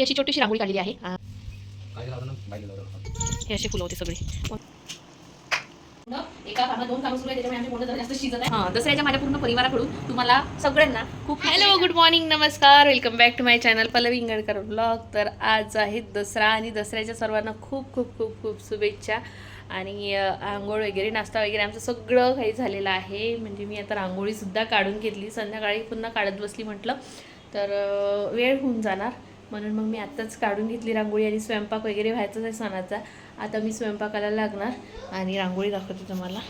ही अशी छोटीशी रांगोळी काढलेली आहे. हे. असे फुलं होते सगळे. एका कामात दोन कामं सुरू आहे त्याच्यामुळे आमची मुलं जास्त शिजत आहे हां दसऱ्याच्या माझ्या पूर्ण परिवाराकडून तुम्हाला सगळ्यांना खूप हॅलो गुड मॉर्निंग नमस्कार. Welcome back to my channel Pallavi Ingadkar blog तर आज आहे दसरा आणि दसऱ्याच्या सर्वांना खूप खूप खूप खूप शुभेच्छा. आणि आंघोळ वगैरे नाश्ता वगैरे आमचं सगळं काही झालेलं आहे. म्हणजे मी आता रांगोळीसुद्धा काढून घेतली. संध्याकाळी पुन्हा काढत बसली म्हटलं. तर वेळ होऊन जाणार. म्हणून मग मी आत्ताच काढून घेतली रांगोळी आणि स्वयंपाक वगैरे व्हायचाच आहे सणाचा. आता मी स्वयंपाकाला लागणार आणि रांगोळी दाखवते तुम्हाला.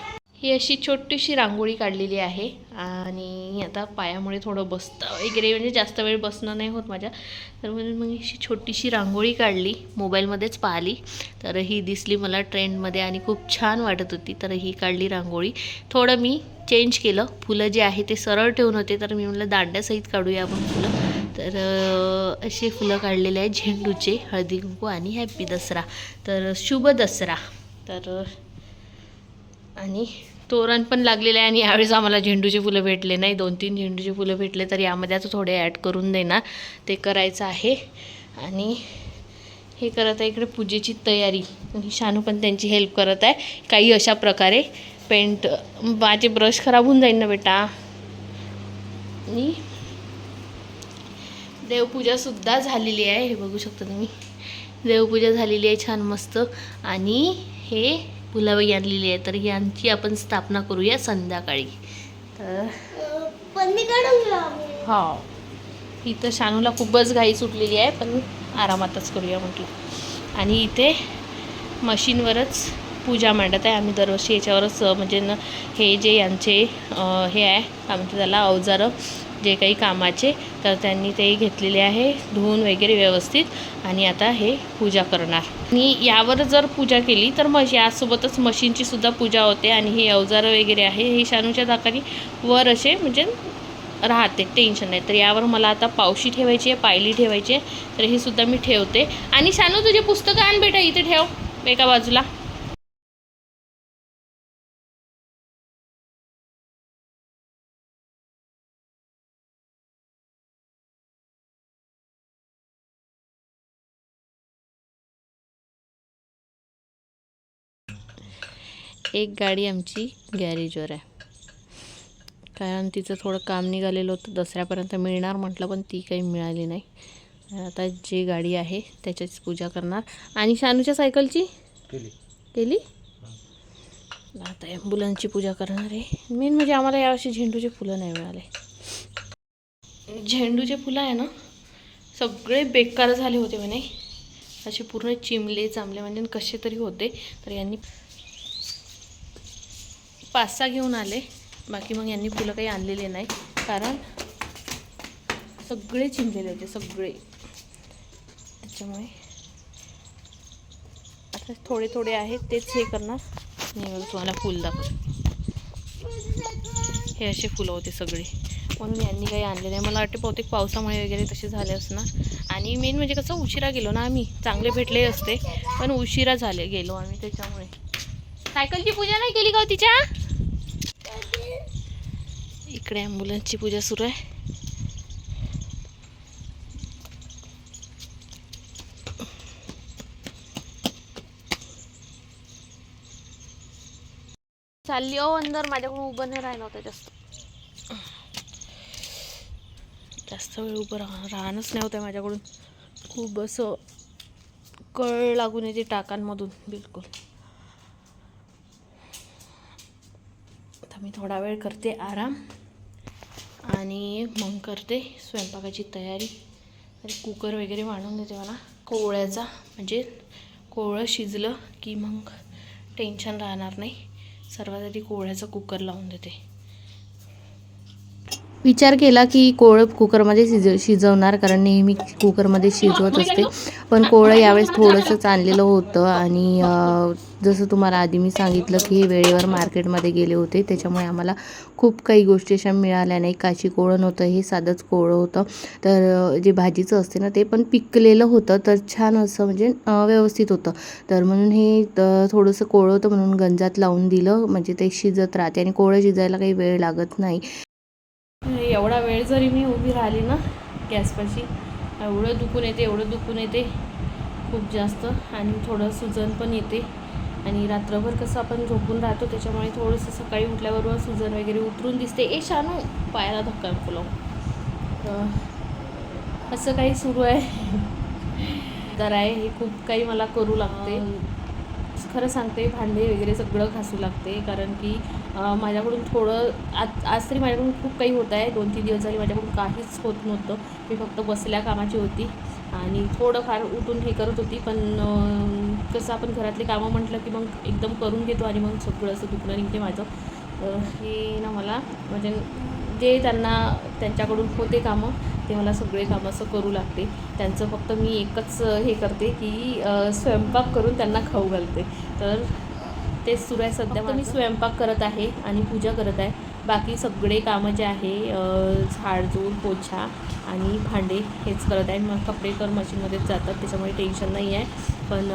ही अशी छोटीशी रांगोळी काढलेली आहे आणि आता पायामुळे थोडं बसतं वगैरे म्हणजे जास्त वेळ बसणं नाही होत माझ्या. तर म्हणून मग अशी छोटीशी रांगोळी काढली मोबाईलमध्येच पाहिली. तर ही दिसली मला ट्रेंडमध्ये आणि खूप छान वाटत होती तर ही काढली रांगोळी. थोडं मी चेंज केलं. फुलं जे आहे ते सरळ ठेवून होते तर मी म्हटलं दांड्यासहित काढूया आपण फुलं. तर असे फुलं काढलेले आहेत झेंडूचे हळदी कुंकू आणि हॅपी दसरा. तर शुभ दसरा. तर आणि तोरण पण लागलेलं आहे आणि यावेळेस आम्हाला झेंडूचे फुलं भेटले नाही. दोन तीन झेंडूचे फुलं भेटले तर यामध्ये आता थोडे ॲड करून देणार. ते करायचं आहे. आणि हे करत आहे इकडे पूजेची तयारी. शानू पण त्यांची हेल्प करत आहे. काही अशा प्रकारे पेंट माझे ब्रश खराब होऊन जाईल ना बेटा. आणि देवपूजासुद्धा झालेली आहे हे बघू शकता तुम्ही. देवपूजा झालेली आहे छान मस्त. आणि हे फुलाबाई आणलेली आहे तर यांची आपण स्थापना करूया संध्याकाळी. तर काढून हो. इथं शानूला खूपच घाई सुटलेली आहे पण आरामातच करूया म्हटलं. आणि इथे मशीनवरच पूजा मांडत आहे. आम्ही दरवर्षी याच्यावरच म्हणजे न हे जे यांचे हे आहे काय म्हणते त्याला अवजारं जे काही कामाचे तर त्यांनी ते घेतलेले आहे धुवून वगैरे व्यवस्थित. आणि आता हे पूजा करणार. आणि यावर जर पूजा केली तर मग यासोबतच मशीनची सुद्धा पूजा होते. आणि हे अवजारं वगैरे आहे हे शानूच्या दाखाने वर असे म्हणजे राहते टेन्शन नाही. तर यावर मला आता पावशी ठेवायची आहे पायली ठेवायची आहे तर हे सुद्धा मी ठेवते. आणि शानू तुझे पुस्तकं आण बेटा इथे ठेव एका बाजूला. एक गाडी आमची गॅरेजवर आहे. कारण तिचं थोडं काम निघालेलं होतं दसऱ्यापर्यंत मिळणार म्हटलं पण ती काही मिळाली नाही. आता जी गाडी आहे त्याच्याच पूजा करणार. आणि शानूच्या सायकलची? केली. आता ॲम्ब्युलन्सची पूजा करणार आहे. मेन म्हणजे आम्हाला यावर्षी झेंडूचे फुलं नाही मिळाले. झेंडूचे फुलं आहे ना सगळे बेकार झाले होते म्हणे. असे पूर्ण चिमले चांबले म्हणजे कसे तरी होते तर यांनी पाच सहा घेऊन आले. बाकी मग यांनी फुलं काही आणलेले नाही. कारण सगळे चिमलेले होते सगळे. त्याच्यामुळे आता थोडे थोडे आहेत तेच हे करणार. मी बघ तुम्हाला फुल दाखवते. हे असे फुलं होते सगळे. म्हणून यांनी काही आणले नाही. मला वाटते बहुतेक पावसामुळे वगैरे तसे झाले असणार. आणि मेन म्हणजे कसं उशिरा गेलो ना आम्ही. चांगले भेटले असते. पण उशिरा झाले गेलो आम्ही त्याच्यामुळे. सायकलची पूजा नाही केली का हो तिच्या? इकडे ॲम्ब्युलन्सची पूजा सुरू आहे. चालली ओ अंदर माझ्याकडून उभं नाही राहिलं होतं जास्त. जास्त वेळ उभं राह राहणंच नाही होतं माझ्याकडून. खूप असं कळ लागून येते टाकांमधून बिलकुल. मी थोडा वेळ करते आराम आणि मग करते स्वयंपाकाची तयारी. कुकर वगैरे वाढून देते मला. कोवळ्याचा म्हणजे कोवळं शिजलं की मग टेन्शन राहणार नाही. सर्वात आधी कोवळ्याचा कुकर लावून देते. विचार केला की कोवळं कुकरमध्ये शिज शिजवणार कारण नेहमी कुकरमध्ये शिजवत असते. पण कोवळं यावेळेस थोडंसंच आणलेलं होतं आणि जसं तुम्हाला आधी मी सांगितलं की हे वेळेवर मार्केटमध्ये गेले होते त्याच्यामुळे आम्हाला खूप काही गोष्टी अशा मिळाल्या नाही. काशी कोवळं नव्हतं हे साधंच कोवळं होतं. तर जे भाजीचं असते ना ते पण पिकलेलं होतं तर छान असं म्हणजे व्यवस्थित होतं. तर म्हणून हे थोडंसं कोवळं होतं म्हणून गंजात लावून दिलं. म्हणजे ते शिजत राहते आणि कोवळं शिजायला काही वेळ लागत नाही. एवढा वेळ जरी मी उभी राहिली ना गॅसपाशी एवढं दुखून येते एवढं दुखून येते खूप जास्त. आणि थोडं सुजन पण येते. आणि रात्रभर कसं आपण झोपून राहतो त्याच्यामुळे थोडंसं सकाळी उठल्याबरोबर सुजन वगैरे उतरून दिसते. ए शानू पायाला धक्का नको असं काही सुरू आहे. तर आहे हे खूप काही मला करू लागते. खरं सांगते भांडे वगैरे सगळं घासू लागते. कारण की माझ्याकडून थोडं आज आज तरी माझ्याकडून खूप काही होत आहे. दोन तीन दिवस झाले माझ्याकडून काहीच होत नव्हतं. मी फक्त बसल्या कामाची होती. आणि थोडंफार उठून हे करत होती. पण कसं आपण घरातले कामं म्हटलं की मग एकदम करून घेतो आणि मग सगळं असं दुखणं निघते माझं. हे ना मला म्हणजे जे त्यांना त्यांच्याकडून होते कामं ते मला सगळे कामं असं करू लागते त्यांचं फक्त मी एकच हे करते की स्वयंपाक करून त्यांना खाऊ घालते. तर तेच सुरू आहे सध्या मी स्वयंपाक करत आहे आणि पूजा करत आहे. बाकी सगळे कामं जे आहे झाडझूड पोछा आणि भांडे हेच करत आहे. मग कपडे तर मशीनमध्येच जातात त्याच्यामुळे टेन्शन नाही आहे. पण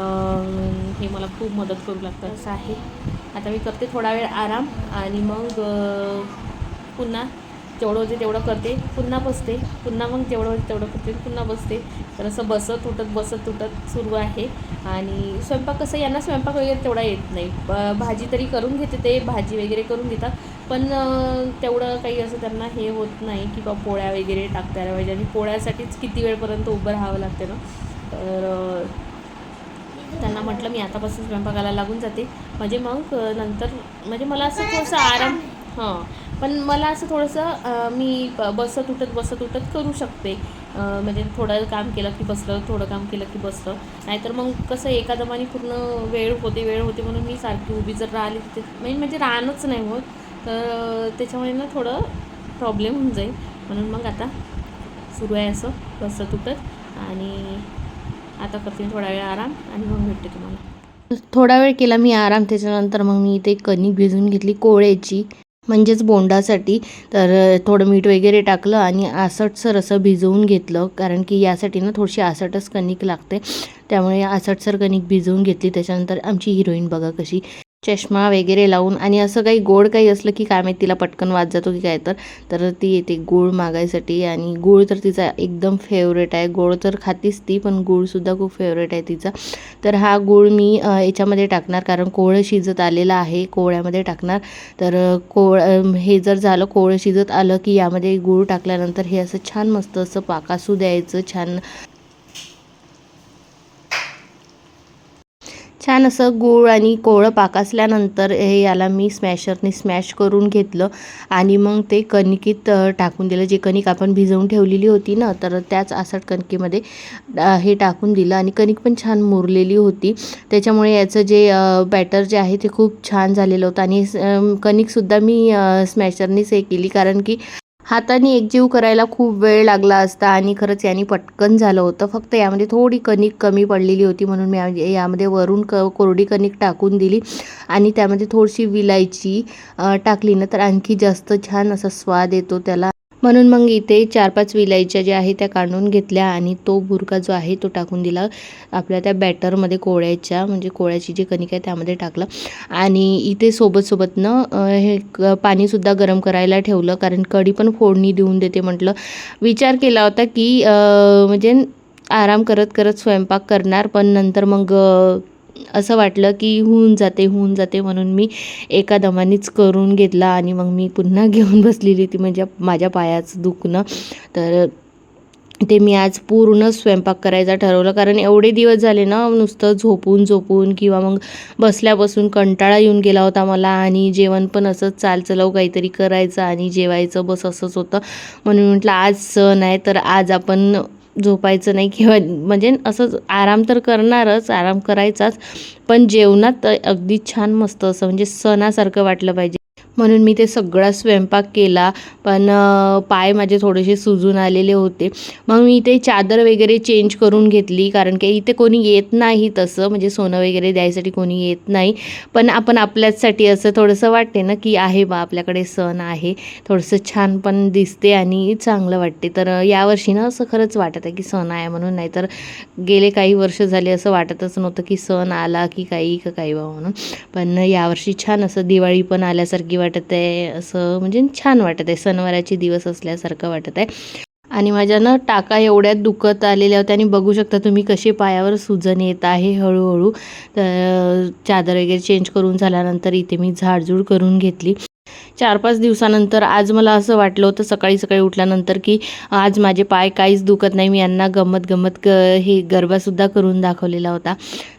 हे मला खूप मदत करू लागतं असं आहे. आता मी करते थोडा वेळ आराम आणि मग पुन्हा जेवढं होते तेवढं करते पुन्हा बसते पुन्हा मग जेवढं होते तेवढं करते पुन्हा बसते. तर असं बसत उठत बसत उठत सुरू आहे. आणि स्वयंपाक कसं यांना स्वयंपाक वगैरे तेवढा येत नाही. भाजी तरी करून घेते ते भाजी वगैरे करून घेतात. पण तेवढं काही असं त्यांना हे होत नाही की बा पोळ्या वगैरे टाकता आल्या पाहिजे. आणि पोळ्यासाठीच किती वेळपर्यंत उभं राहावं लागते ना. तर त्यांना म्हटलं मी आतापासून स्वयंपाकाला लागून जाते. म्हणजे मग नंतर म्हणजे मला असं थोडंसं आराम हां. पण मला असं थोडंसं मी ब- बसत उठत बसत उठत करू शकते. म्हणजे थोडं काम केलं की बसलं थोडं काम केलं की बसलं. नाहीतर मग कसं एका दमाने पूर्ण वेळ होते वेळ होते म्हणून मी सारखी उभी जर राहिली तिथे म्हणजे म्हणजे राहणंच नाही होत. तर त्याच्यामुळे ना थोडं प्रॉब्लेम होऊन जाईल. म्हणून मग आता सुरू आहे असं बसत उठत. आणि आता करते थोडा वेळ आराम आणि मग भेटते तुम्हाला. थोडा वेळ केला मी आराम त्याच्यानंतर मग मी इथे कणिक भिजवून घेतली कोळ्याची. म्हणजेच बोंडासाठी तर थोडं मीठ वगैरे टाकलं आणि आसटसर असं भिजवून घेतलं कारण की यासाठी ना थोडीशी आसटच कणिक लागते. त्यामुळे आसटसर कणिक भिजवून घेतली. त्याच्यानंतर आमची हिरोईन बघा कशी चष्मा वगैरे लावून आणि असं काही गोड काही असलं की काय माहिती तिला पटकन वाज जातो की काय तर तर ती येते गूळ मागायसाठी आणि गूळ तर तिचा एकदम फेवरेट आहे. गोड तर खातीच ती पण गूळसुद्धा खूप फेवरेट आहे तिचा. तर हा गूळ मी याच्यामध्ये टाकणार कारण कोवळं शिजत आलेलं आहे कोवळ्यामध्ये टाकणार. तर अ, कोवळ हे जर झालं कोवळं शिजत आलं की यामध्ये गूळ टाकल्यानंतर हे असं छान मस्त असं पाकासू द्यायचं छान छान असं गूळ आणि कोवळं पाकासल्यानंतर हे याला मी स्मॅशरने स्मॅश करून घेतलं आणि मग ते कणिकेत टाकून दिलं. जे कणिक आपण भिजवून ठेवलेली होती ना तर त्याच आसट कणकीमध्ये हे टाकून दिलं आणि कणिक पण छान मुरलेली होती. त्याच्यामुळे याचं जे बॅटर जे आहे ते खूप छान झालेलं होतं आणि कणिकसुद्धा मी स्मॅशरनेच हे केली. कारण की हाताने एकजीव करायला खूप वेळ लागला असता आणि खरंच याने पटकन झालं होतं. फक्त यामध्ये थोडी कणिक कमी पडलेली होती म्हणून मी यामध्ये वरून क कोरडी कणिक टाकून दिली आणि त्यामध्ये थोडीशी विलायची टाकली ना तर आणखी जास्त छान असा स्वाद येतो त्याला. म्हणून मग इथे चार पाच विलायच्या ज्या आहे त्या काढून घेतल्या आणि तो बुरका जो आहे तो टाकून दिला. आपल्या त्या बॅटरमध्ये कोळ्याच्या म्हणजे कोळ्याची जी कणिक आहे त्यामध्ये टाकलं. आणि इथे सोबतसोबतनं न हे क- पाणीसुद्धा गरम करायला ठेवलं. कारण कढी पण फोडणी देऊन देते म्हटलं. विचार केला होता की म्हणजे आराम करत करत स्वयंपाक करणार पण नंतर मग असं वाटलं की होऊन जाते होऊन जाते म्हणून मी एका दमानेच करून घेतला आणि मग मी पुन्हा घेऊन बसलेली होती म्हणजे माझ्या पायाचं दुखणं. तर ते मी आज पूर्ण स्वयंपाक करायचा ठरवलं. कारण एवढे दिवस झाले ना नुसतं झोपून झोपून किंवा मग बसल्यापासून कंटाळा येऊन गेला होता मला आणि जेवण पण असंच चालचलाव काहीतरी करायचं आणि जेवायचं बस असंच होतं. म्हणून म्हटलं आज सण आहे तर आज आपण झोपायचं नाही किंवा म्हणजे असंच आराम तर करणारच आराम करायचाच पण जेवणात अगदी छान मस्त असं म्हणजे सणासारखं वाटलं पाहिजे. म्हणून मी ते सगळा स्वयंपाक केला. पण पाय माझे थोडेसे सुजून आलेले होते. मग मी इथे चादर वगैरे चेंज करून घेतली. कारण की इथे कोणी येत नाही तसं. म्हणजे सोनं वगैरे द्यायसाठी कोणी येत नाही. पण आपण आपल्याचसाठी असं थोडंसं वाटते ना की आहे बा आपल्याकडे सण आहे. थोडंसं छान पण दिसते आणि चांगलं वाटते. तर यावर्षी ना असं खरंच वाटत आहे की सण आहे म्हणून. नाहीतर गेले काही वर्ष झाले असं वाटतच नव्हतं की सण आला की काही का काही बा म्हणून. पण यावर्षी छान असं दिवाळी पण आल्यासारखी वाटत आहे असं म्हणजे छान वाटत आहे. सणवाराचे दिवस असल्यासारखं वाटत आहे. आणि माझ्या ना टाका एवढ्यात दुखत आलेल्या होत्या. आणि बघू शकता तुम्ही कसे पायावर सुजन येत आहे हळूहळू. तर चादर वगैरे चेंज करून झाल्यानंतर इथे मी झाडझूड करून घेतली. चार पाच दिवसानंतर आज मला असं वाटलं होतं सकाळी सकाळी उठल्यानंतर की आज माझे पाय काहीच दुखत नाही. मी यांना गंमत गंमत क हे गरबासुद्धा करून दाखवलेला होता.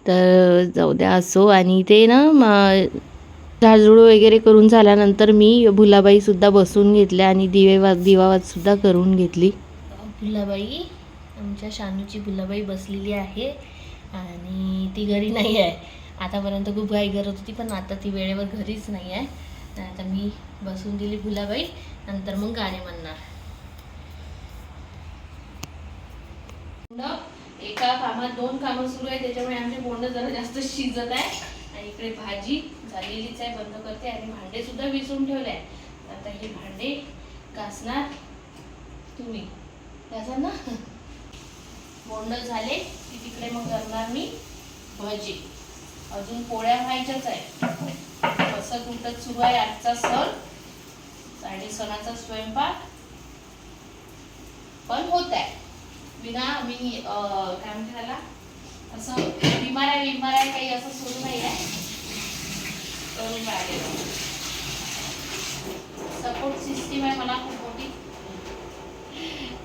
तर जाऊ द्या असो. आणि ते ना झाडझुड वगैरे करून झाल्यानंतर मी भुलाबाईसुद्धा बसून घेतल्या आणि दिवे वा दिवावातसुद्धा करून घेतली. भुलाबाई आमच्या शानूची भुलाबाई बसलेली आहे आणि ती घरी नाही आहे. आतापर्यंत खूप घाई करत होती पण आता ती वेळेवर घरीच नाही आहे. तर आता मी बसून दिली भुलाबाई नंतर मग गाणे म्हणणार. एका कामात दोन कामं सुरू आहे त्याच्यामुळे आमचे बोंड जरा जास्त शिजत आहे आणि इकडे भाजी झालेलीच आहे बंद करते. आणि भांडे सुद्धा विसरून ठेवले आहे आता हे भांडे घासणार तुम्ही. घासा ना. बोंड झाले की तिकडे मग करणार मी भजी. अजून पोळ्या व्हायच्याच आहे कसं उठत सुरू आहे आजचा सण. आणि सणाचा स्वयंपाक पण होत आहे. विना मी काय म्हणते त्याला? असं बिमाऱ्या बिमाऱ्या काही असं सुरू नाही आहे. करून राहिले. सपोर्ट सिस्टीम आहे मला खूप मोठी.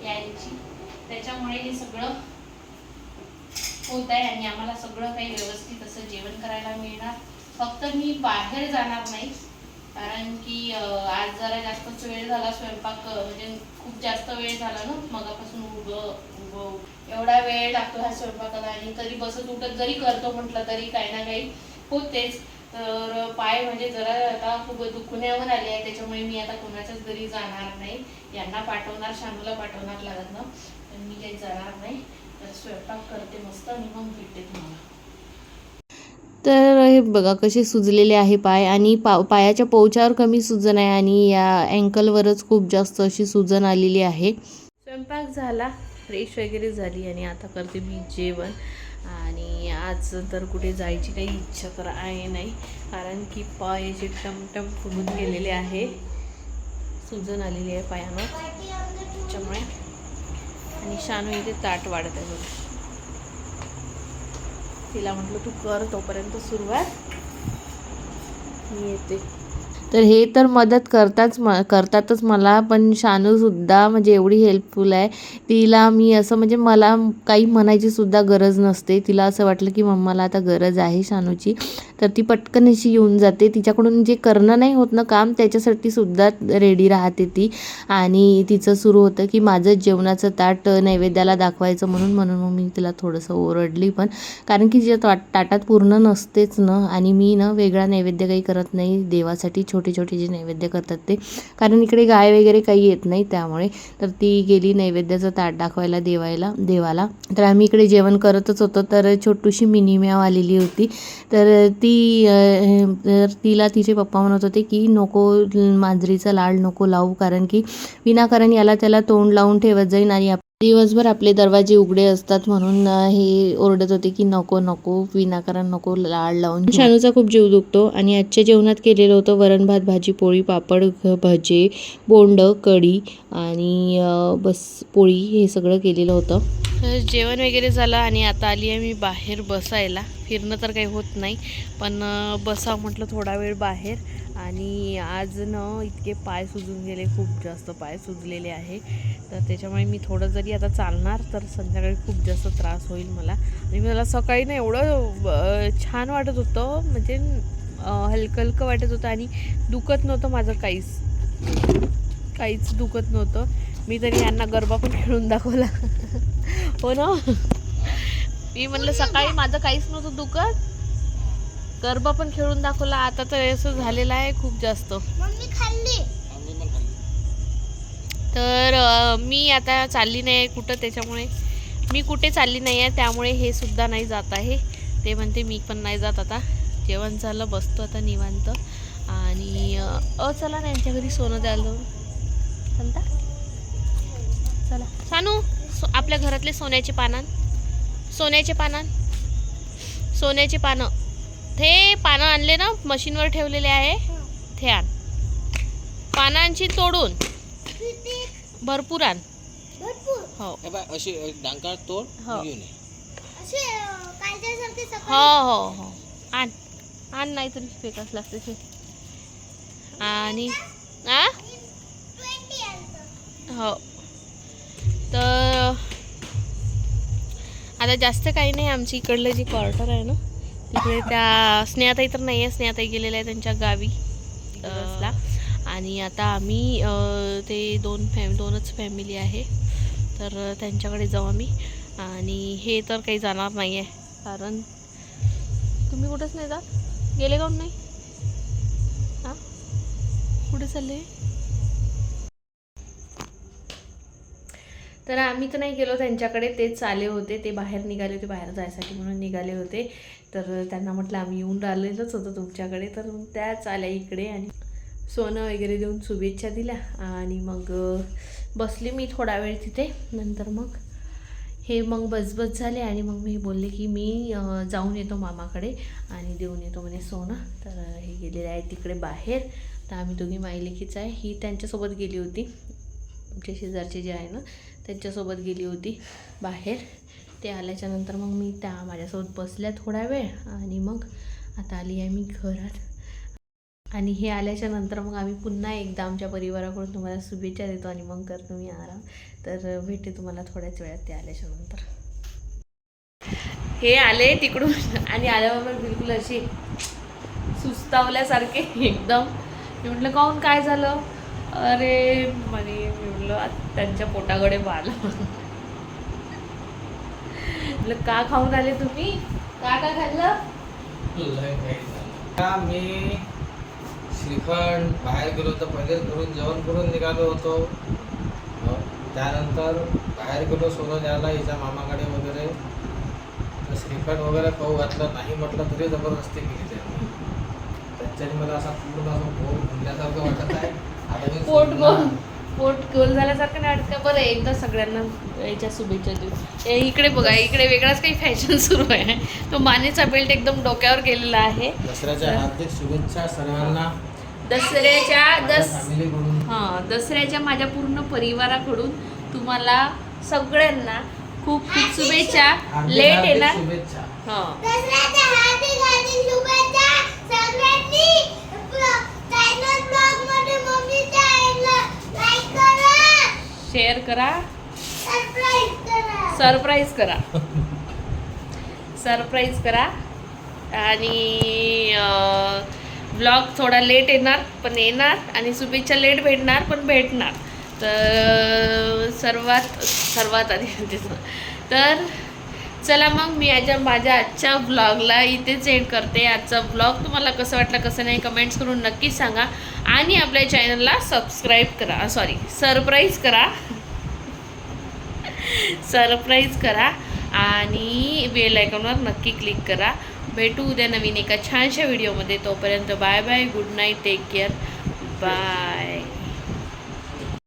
यांची. त्याच्यामुळे हे सगळं होत आहे आणि आम्हाला सगळं काही व्यवस्थित असं जेवण करायला मिळणार. फक्त मी बाहेर जाणार नाही. कारण की आज जरा जास्तच वेळ झाला स्वयंपाक म्हणजे खूप जास्त वेळ झाला ना मगापासून उभं उभं एवढा वेळ लागतो ह्या स्वयंपाकाला आणि कधी बसत उठत जरी करतो म्हटलं तरी काही ना काही होतेच. तर पाय म्हणजे जरा आता खूप दुखण्यावर आले आहे त्याच्यामुळे मी आता कोणाच्याच घरी जाणार नाही. यांना पाठवणार शानूला पाठवणार लागत ना पण मी काही जाणार नाही. तर स्वयंपाक करते मस्त आणि मग भेटते तुम्हाला. तर हे बघा कसे सुजलेले आहे पाय आणि पा पायाच्या पोचावर कमी सुजन आहे आणि या अँकलवरच खूप जास्त अशी सुजन आलेली आहे. स्वयंपाक झाला फ्रेश वगैरे झाली आणि आता करते मी जेवण. आणि आज तर कुठे जायची काही इच्छा तर आहे नाही कारण की पायाचे टमटम फुगून गेलेले आहे सुजन आलेली आहे पायानं. त्याच्यामुळे आणि शानू इथे ताट वाढत आहे. तिला म्हटलं तू कर तोपर्यंत सुरुवात. मी येते. तर हे तर मदत करताच म करतातच मला पण शानूसुद्धा म्हणजे एवढी हेल्पफुल आहे. तिला मी असं म्हणजे मला काही म्हणायचीसुद्धा गरज नसते. तिला असं वाटलं की मम्माला आता गरज आहे शानूची. तर ती पटकन अशी येऊन जाते. तिच्याकडून जे करणं नाही होत ना काम त्याच्यासाठी सुद्धा रेडी राहते ती. आणि तिचं सुरू होतं की माझं जेवणाचं ताट नैवेद्याला दाखवायचं म्हणून म्हणून मग मी तिला थोडंसं ओरडली पण. कारण की तिच्या ताट ताटात पूर्ण नसतेच ना. आणि मी ना वेगळा नैवेद्य काही करत नाही. देवासाठी छोटं छोटी छोटी जे नैवेद्य करतात ते. कारण इकडे गाय वगैरे काही येत नाही त्यामुळे. तर ती गेली नैवेद्याचं ताट दाखवायला देवायला देवाला. तर आम्ही इकडे जेवण करतच होतो. तर छोटूशी मिनी म्याव आलेली होती. तर ती तर तिला तिचे पप्पा म्हणत होते की नको मांजरीचा लाड नको लावू. कारण की विनाकारण याला त्याला तोंड लावून ठेवत जाईन आणि दिवसभर आपले दरवाजे उघडे असतात म्हणून हे ओरडत होते की नको नको विनाकारण नको लाड लावून शानूचा खूप जीव दुखतो आणि आजच्या जेवणात केलेलं होतं वरण भात भाजी पोळी पापड भजे बोंड कढी आणि बस पोळी हे सगळं केलेलं होतं. जेवण वगैरे झालं आणि आता आली आहे मी बाहेर बसायला. फिरणं तर काही होत नाही पण बसा म्हटलं थोडा वेळ बाहेर. आणि आज न इतके पाय सुजून गेले खूप जास्त पाय सुजलेले आहे. तर त्याच्यामुळे मी थोडं जरी आता चालणार तर संध्याकाळी खूप जास्त त्रास होईल मला. आणि मला सकाळी ना एवढं छान वाटत होतं म्हणजे हलकं हलकं वाटत होतं आणि दुखत नव्हतं माझं काहीच. काहीच दुखत नव्हतं. मी तरी यांना गरबा पण खेळून दाखवला. हो ना? मी म्हणलं सकाळी माझं काहीच नव्हतं दुखत. गरबा पण खेळून दाखवला. आता तर असं झालेलं आहे खूप जास्त. मम्मी खाल्ली. तर मी आता चालली नाही आहे कुठं त्याच्यामुळे मी कुठे चालली नाही आहे त्यामुळे हे सुद्धा नाही जात आहे. ते म्हणते मी पण नाही जात आता. जेवण झालं बसतो आता निवांत. आणि अं, चला ना यांच्या घरी सोनं द्यायला चालता? चला. सानू सो आपल्या घरातले सोन्याचे पानान सोन्याचे पानान सोन्याचे पानं. ते पानं आणले ना मशीनवर ठेवलेले आहे. ते आण. पानांची तोडून. भरपूर आण. भरपूर. हो. हे बाय अशी डांकार तोड हो. हो सकाळी हो हो आण. आण नाही तरी फेकाच लागते ते. आणि आ? हो. तर आता जास्त काही नाही आमच्या इकडलं जे क्वार्टर आहे ना तिकडे त्या स्नेहाताई तर नाही आहे स्नेहाताई गेलेल्या आहे त्यांच्या गावी ला आणि आता आम्ही ते दोन फॅम दोनच फॅमिली आहे तर त्यांच्याकडे जाऊ आम्ही आणि हे तर काही जाणार नाही आहे कारण तुम्ही कुठंच नाही जात? गेले काऊन नाही? हां? कुठे चालले? तर आम्ही तर नाही गेलो त्यांच्याकडे तेच आले होते ते बाहेर निघाले होते बाहेर जायसाठी म्हणून निघाले होते. तर त्यांना म्हटलं आम्ही येऊन राहिलेलोच होतो तुमच्याकडे तर त्याच आल्या इकडे आणि सोनं वगैरे देऊन शुभेच्छा दिल्या. आणि मग बसली मी थोडा वेळ तिथे नंतर मग हे मग बसबस झाले आणि मग मी बोलले की मी जाऊन येतो मामाकडे आणि देऊन येतो म्हणे सोनं. तर हे गेलेले आहे तिकडे बाहेर. तर आम्ही दोघी मायलेकीच आहे. ही त्यांच्यासोबत गेली होती. आमच्या शेजारचे जे आहे ना त्यांच्यासोबत गेली होती बाहेर. ते आल्याच्यानंतर मग मी त्या माझ्यासोबत बसल्या थोडा वेळ आणि मग आता आली आहे मी घरात. आणि हे आल्याच्यानंतर मग आम्ही पुन्हा एकदा आमच्या परिवाराकडून तुम्हाला शुभेच्छा देतो आणि मग करतो मी आराम. तर भेटे तुम्हाला थोड्याच वेळात ते आल्याच्यानंतर हे आले तिकडून आणि आल्याबरोबर बिलकुल अशी सुस्तावल्यासारखे एकदम. मी म्हटलं काहून? काय झालं? अरे म्हणे मी म्हटलं त्यांच्या पोटाकडे पाहिलं म्हटलं का खाऊन आले तुम्ही? का का खाल्लं? का मी श्रीखंड बाहेर गेलो तर पहिले घरून जेवण करून निघालो होतो. हो, त्यानंतर बाहेर गेलो सोनं द्यायला हिच्या मामाकडे वगैरे. तर श्रीखंड वगैरे खाऊ घातलं नाही म्हटलं तरी जबरदस्ती केली त्यांनी. त्यांच्यानी मला असा पूर्ण असं भोग भरल्यासारखं वाटत आहे. पोट गोल पोट गोल झाल्यासारखं नाही वाटत का? बरं एकदा सगळ्यांना याच्या शुभेच्छा देऊ. इकडे बघा इकडे वेगळाच काही फॅशन सुरू आहे. तो मानेचा बेल्ट एकदम डोक्यावर गेलेला आहे. दसऱ्याच्या हार्दिक शुभेच्छा सर्वांना. दसऱ्याच्या दस हां दसऱ्याच्या माझ्या पूर्ण परिवाराकडून तुम्हाला सगळ्यांना खूप खूप शुभेच्छा. लेट हार्दिक येणार. हां. शेअर करा. सरप्राईज करा. सरप्राईज करा. आणि ब्लॉग थोडा लेट येणार पण येणार. आणि शुभेच्छा लेट भेटणार पण भेटणार. तर सर्वात सर्वात आधी. तर चला मग मी याच्या माझ्या आजच्या ब्लॉगला इथेच एंड करते. आजचा ब्लॉग तुम्हाला कसं वाटलं कसं नाही कमेंट्स करून नक्कीच सांगा. आणि आपल्या चॅनलला सबस्क्राईब करा. सॉरी सरप्राईज करा. सरप्राईज करा. आणि बेल आयकॉनवर नक्की क्लिक करा. भेटू उद्या नवीन एका छानशा व्हिडिओमध्ये तोपर्यंत bye bye good night take care bye